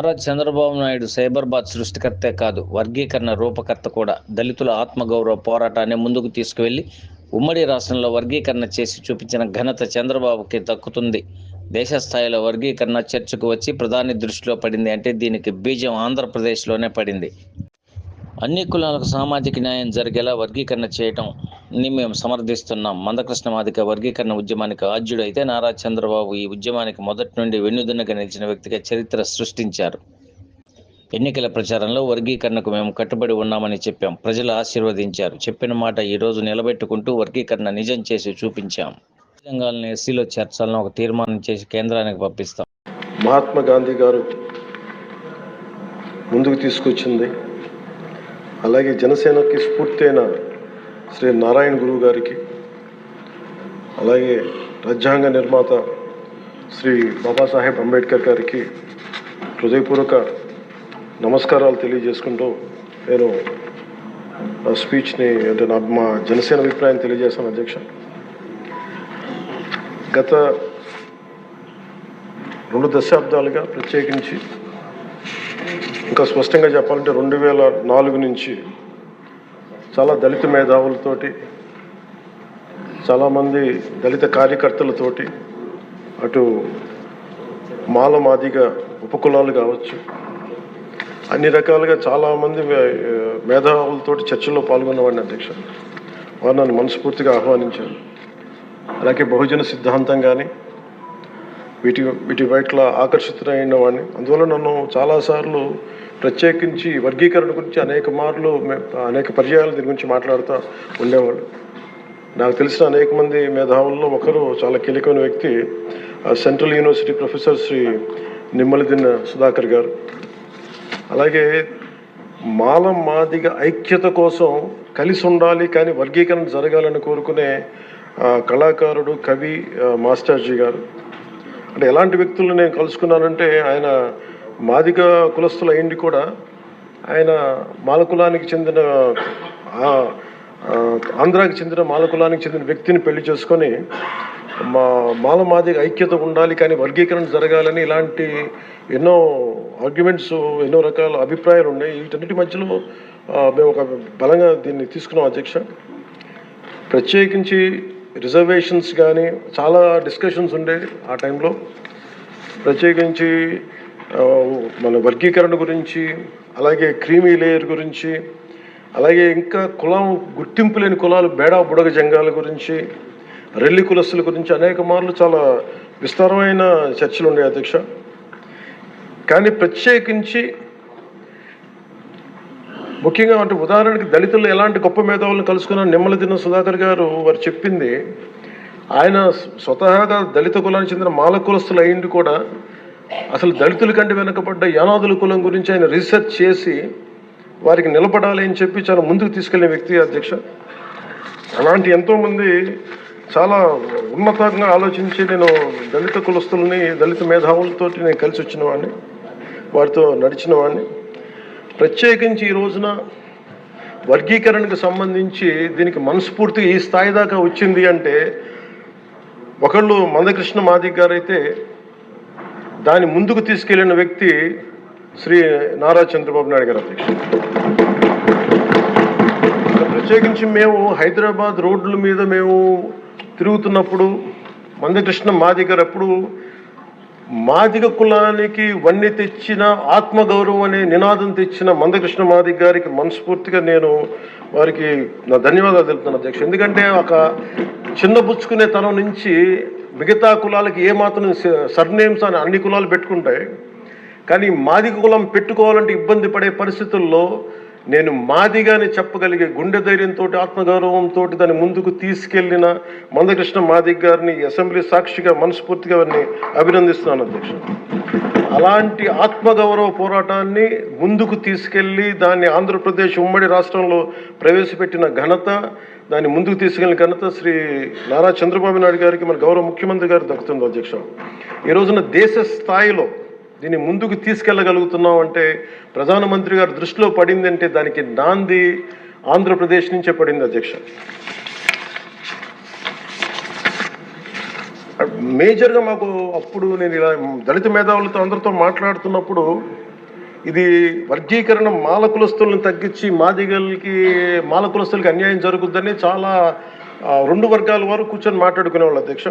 నారా చంద్రబాబు నాయుడు సైబర్బాద్ సృష్టికర్తే కాదు వర్గీకరణ రూపకర్త కూడా. దళితుల ఆత్మగౌరవ పోరాటాన్ని ముందుకు తీసుకువెళ్ళి ఉమ్మడి రాష్ట్రంలో వర్గీకరణ చేసి చూపించిన ఘనత చంద్రబాబుకి దక్కుతుంది. దేశ స్థాయిలో వర్గీకరణ చర్చకు వచ్చి ప్రధాని దృష్టిలో పడింది అంటే దీనికి బీజం ఆంధ్రప్రదేశ్లోనే పడింది. అన్ని కులాలకు సామాజిక న్యాయం జరిగేలా వర్గీకరణ చేయటం ని మేము సమర్థిస్తున్నాం. మందకృష్ణ మాదిక వర్గీకరణ ఉద్యమానికి ఆద్యుడు అయితే నారా చంద్రబాబు ఈ ఉద్యమానికి మొదటి నుండి వెన్నుదన్నుగా నిలిచిన వ్యక్తిగా చరిత్ర సృష్టించారు. ఎన్నికల ప్రచారంలో వర్గీకరణకు మేము కట్టుబడి ఉన్నామని చెప్పాం. ప్రజలు ఆశీర్వదించారు. చెప్పిన మాట ఈరోజు నిలబెట్టుకుంటూ వర్గీకరణ నిజం చేసి చూపించాం. తెలంగాణను ఎస్సీలో చేర్చాలని ఒక తీర్మానం చేసి కేంద్రానికి పంపిస్తాం. మహాత్మా గాంధీ గారు ముందుకు తీసుకొచ్చింది అలాగే జనసేనకి స్ఫూర్తి అయిన శ్రీ నారాయణ గురువు గారికి అలాగే రాజ్యాంగ నిర్మాత శ్రీ బాబాసాహెబ్ అంబేద్కర్ గారికి హృదయపూర్వక నమస్కారాలు తెలియజేసుకుంటూ నేను ఆ స్పీచ్ని అంటే నా మా జనసేన అభిప్రాయం తెలియజేశాను అధ్యక్ష. గత రెండు దశాబ్దాలుగా ప్రత్యేకించి ఇంకా స్పష్టంగా చెప్పాలంటే రెండు వేల నాలుగు నుంచి చాలా దళిత మేధావులతోటి చాలామంది దళిత కార్యకర్తలతోటి అటు మాలమాదిగా ఉపకులాలు కావచ్చు. అన్ని రకాలుగా చాలామంది మేధావులతోటి చర్చల్లో పాల్గొన్నవాడిని అధ్యక్ష. వారు నన్ను మనస్ఫూర్తిగా ఆహ్వానించారు. అలాగే బహుజన సిద్ధాంతం కానీ వీటి వీటి పట్ల ఆకర్షితులైన వాడిని అందువల్ల నన్ను చాలాసార్లు ప్రత్యేకించి వర్గీకరణ గురించి అనేక మార్లు అనేక పర్యాయాలు దీని గురించి మాట్లాడుతూ ఉండేవాళ్ళు. నాకు తెలిసిన అనేక మంది మేధావుల్లో ఒకరు చాలా కీలకమైన వ్యక్తి central university professor Shri Nimmaladinna Sudhakar garu. అలాగే మాల మాదిగ ఐక్యత కోసం కలిసి ఉండాలి కానీ వర్గీకరణ జరగాలని కోరుకునే కళాకారుడు కవి మాస్టర్జీ గారు. అంటే ఎలాంటి వ్యక్తులను నేను కలుసుకున్నానంటే ఆయన మాదిగ కులస్తులు అయింది కూడా. ఆయన మాలకులానికి చెందిన ఆంధ్రాకి చెందిన మాలకులానికి చెందిన వ్యక్తిని పెళ్ళి చేసుకొని మా మాల మాదిగ ఐక్యత ఉండాలి కానీ వర్గీకరణ జరగాలని ఇలాంటి ఎన్నో ఆర్గ్యుమెంట్స్ ఎన్నో రకాల అభిప్రాయాలు ఉన్నాయి. వీటన్నిటి మధ్యలో మేము ఒక బలంగా దీన్ని తీసుకున్నాం అధ్యక్ష. ప్రత్యేకించి రిజర్వేషన్స్ కానీ చాలా డిస్కషన్స్ ఉండేవి ఆ టైంలో. ప్రత్యేకించి మన వర్గీకరణ గురించి అలాగే క్రీమీ లేయర్ గురించి అలాగే ఇంకా కులం గుర్తింపు లేని కులాలు బేడా బుడగ జంగాల గురించి రెల్లి కులస్తుల గురించి అనేక మార్లు చాలా విస్తారమైన చర్చలు ఉన్నాయి అధ్యక్ష. కానీ ప్రత్యేకించి ముఖ్యంగా అంటే ఉదాహరణకి దళితులు ఎలాంటి గొప్ప మేధావులను కలుసుకున్న నిమ్మలదిన సుధాకర్ గారు వారు చెప్పింది ఆయన స్వతహాగా దళిత కులానికి చెందిన మాల కులస్తులు అయింది కూడా అసలు దళితుల కంటే వెనుకబడ్డ యానాదుల కులం గురించి ఆయన రీసెర్చ్ చేసి వారికి నిలబడాలి అని చెప్పి చాలా ముందుకు తీసుకెళ్ళే వ్యక్తి అధ్యక్ష. అలాంటి ఎంతోమంది చాలా ఉన్నతంగా ఆలోచించి నేను దళిత కులస్తుల్ని దళిత మేధావులతోటి నేను కలిసి వచ్చిన వాడిని వారితో నడిచిన వాడిని. ప్రత్యేకించి ఈ రోజున వర్గీకరణకు సంబంధించి దీనికి మనస్ఫూర్తిగా ఈ స్థాయి దాకా వచ్చింది అంటే ఒకళ్ళు మందకృష్ణ మాదిక్ గారు అయితే దాన్ని ముందుకు తీసుకెళ్ళిన వ్యక్తి శ్రీ నారా చంద్రబాబు నాయుడు గారు అధ్యక్షుడు. ప్రత్యేకించి మేము హైదరాబాద్ రోడ్ల మీద మేము తిరుగుతున్నప్పుడు మందకృష్ణ మాదిక్ గారు మాదిగ కులానికి వన్నె తెచ్చిన ఆత్మగౌరవం అనే నినాదం తెచ్చిన మందకృష్ణ మాదిగ గారికి మనస్ఫూర్తిగా నేను వారికి నా ధన్యవాదాలు తెలుపుతాను అధ్యక్ష. ఎందుకంటే ఒక చిన్న పుచ్చుకునే తనం నుంచి మిగతా కులాలకి ఏమాత్రం సర్నేమ్స్ అని అన్ని కులాలు పెట్టుకుంటాయి. కానీ మాదిగ కులం పెట్టుకోవాలంటే ఇబ్బంది పడే పరిస్థితుల్లో నేను మాదిగాని చెప్పగలిగే గుండె ధైర్యంతో ఆత్మగౌరవంతో దాన్ని ముందుకు తీసుకెళ్ళిన మందకృష్ణ మాదిగ్ గారిని అసెంబ్లీ సాక్షిగా మనస్ఫూర్తిగా వారిని అభినందిస్తున్నాను అధ్యక్ష. అలాంటి ఆత్మగౌరవ పోరాటాన్ని ముందుకు తీసుకెళ్ళి దాన్ని ఆంధ్రప్రదేశ్ ఉమ్మడి రాష్ట్రంలో ప్రవేశపెట్టిన ఘనత దాన్ని ముందుకు తీసుకెళ్ళిన ఘనత శ్రీ నారా చంద్రబాబు నాయుడు గారికి మన గౌరవ ముఖ్యమంత్రి గారు దక్కుతుంది అధ్యక్ష. ఈ రోజున దేశ స్థాయిలో దీన్ని ముందుకు తీసుకెళ్ళగలుగుతున్నాం అంటే ప్రధానమంత్రి గారు దృష్టిలో పడింది అంటే దానికి నాంది ఆంధ్రప్రదేశ్ నుంచే పడింది అధ్యక్ష. మేజర్గా మాకు అప్పుడు నేను ఇలా దళిత మేధావులతో అందరితో మాట్లాడుతున్నప్పుడు ఇది వర్గీకరణ మాల కులస్తులను తగ్గించి మాదిగలకి మాల కులస్తులకి అన్యాయం జరుగుద్దని చాలా రెండు వర్గాల వారు కూర్చొని మాట్లాడుకునేవాళ్ళు అధ్యక్ష.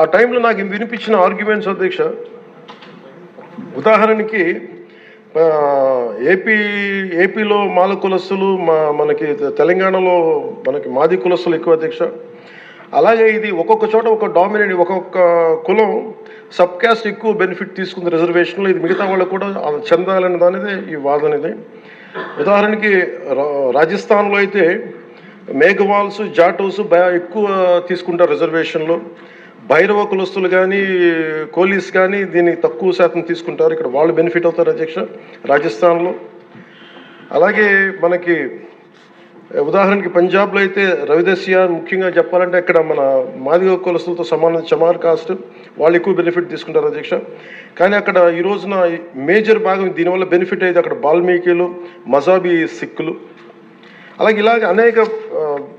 ఆ టైంలో నాకు వినిపించిన ఆర్గ్యుమెంట్స్ అధ్యక్ష ఉదాహరణకి ఏపీ ఏపీలో మాల కులస్తులు మా మనకి తెలంగాణలో మనకి మాది కులస్తులు ఎక్కువ అధ్యక్ష. అలాగే ఇది ఒక్కొక్క చోట ఒక డామినేట్ ఒక్కొక్క కులం సబ్ క్యాస్ట్ ఎక్కువ బెనిఫిట్ తీసుకుంది రిజర్వేషన్లో ఇది మిగతా వాళ్ళకు కూడా చెందాలనే దానిదే ఈ వాదన ఇది ఉదాహరణకి రా- రాజస్థాన్లో అయితే మేఘవాల్స్ జాటోస్ బా ఎక్కువ తీసుకుంటారు రిజర్వేషన్లో భైరవ కులస్తులు కానీ కోలీస్ కానీ దీన్ని తక్కువ శాతం తీసుకుంటారు. ఇక్కడ వాళ్ళు బెనిఫిట్ అవుతారు అధ్యక్ష రాజస్థాన్లో. అలాగే మనకి ఉదాహరణకి పంజాబ్లో అయితే రవిదస్య ముఖ్యంగా చెప్పాలంటే అక్కడ మన మాదిగ కులస్తులతో సమాన చమార్ కాస్ట్ వాళ్ళు ఎక్కువ బెనిఫిట్ తీసుకుంటారు అధ్యక్ష. కానీ అక్కడ ఈ రోజున మేజర్ భాగం దీనివల్ల బెనిఫిట్ అయితే అక్కడ బాల్మీకిలు మజాబీ సిక్కులు. అలాగే ఇలాగ అనేక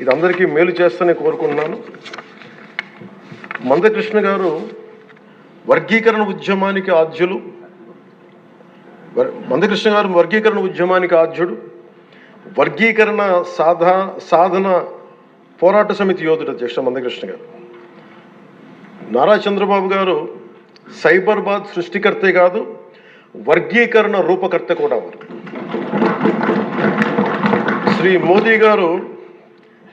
ఇది అందరికీ మేలు చేస్తూనే కోరుకుంటున్నాను. మందకృష్ణ గారు వర్గీకరణ ఉద్యమానికి ఆద్యులు. మందకృష్ణ గారు వర్గీకరణ ఉద్యమానికి ఆద్యుడు. వర్గీకరణ సాధా సాధన పోరాట సమితి యోధుడు అధ్యక్ష మందకృష్ణ గారు. నారా చంద్రబాబు గారు సైబర్బాద్ సృష్టికర్తే కాదు వర్గీకరణ రూపకర్త కూడా వారు. శ్రీ మోదీ గారు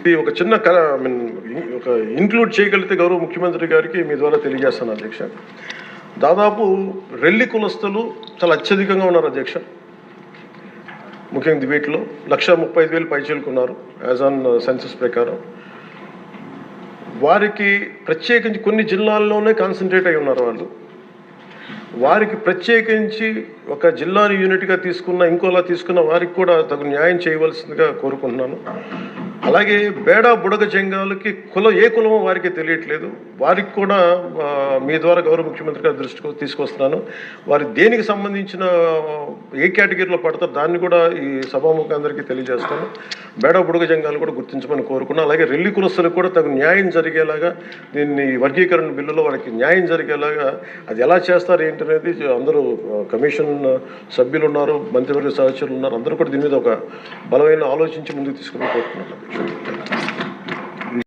ఇది ఒక చిన్న కళ ఐ మీన్ ఒక ఇంక్లూడ్ చేయగలిగితే గౌరవ ముఖ్యమంత్రి గారికి మీ ద్వారా తెలియజేస్తాను అధ్యక్ష. దాదాపు రెల్లి కులస్తులు చాలా అత్యధికంగా ఉన్నారు అధ్యక్ష. ముఖ్యంగా వీటిలో లక్ష ముప్పై ఐదు వేలు పైచేలుకున్నారు యాజ్ ఆన్ సెన్సస్ uh, ప్రకారం. వారికి ప్రత్యేకించి కొన్ని జిల్లాల్లోనే కాన్సన్ట్రేట్ అయి ఉన్నారు వాళ్ళు. వారికి ప్రత్యేకించి ఒక జిల్లాని యూనిట్గా తీసుకున్న ఇంకోలా తీసుకున్న వారికి కూడా తగు న్యాయం చేయవలసిందిగా కోరుకుంటున్నాను. అలాగే బేడా బుడగ జంగాలకి కుల ఏ కులమో వారికి తెలియట్లేదు. వారికి కూడా మీ ద్వారా గౌరవ ముఖ్యమంత్రి గారి దృష్టికి తీసుకొస్తున్నాను. వారి దేనికి సంబంధించిన ఏ కేటగిరీలో పడతారు దాన్ని కూడా ఈ సభాముఖి అందరికీ తెలియజేస్తాను. బేడా బుడగ జంగాలు కూడా గుర్తించమని కోరుకున్నాను అలాగే రెల్లి కులస్తులకు కూడా తగు న్యాయం జరిగేలాగా దీన్ని వర్గీకరణ బిల్లులో వారికి న్యాయం జరిగేలాగా అది ఎలా చేస్తారు ఏంటనేది అందరూ కమిషన్ సభ్యులు ఉన్నారు మంత్రివర్గ సహచరులు ఉన్నారు అందరూ కూడా దీని మీద ఒక బలమైన ఆలోచించి ముందుకు తీసుకుని కోరుకున్నాను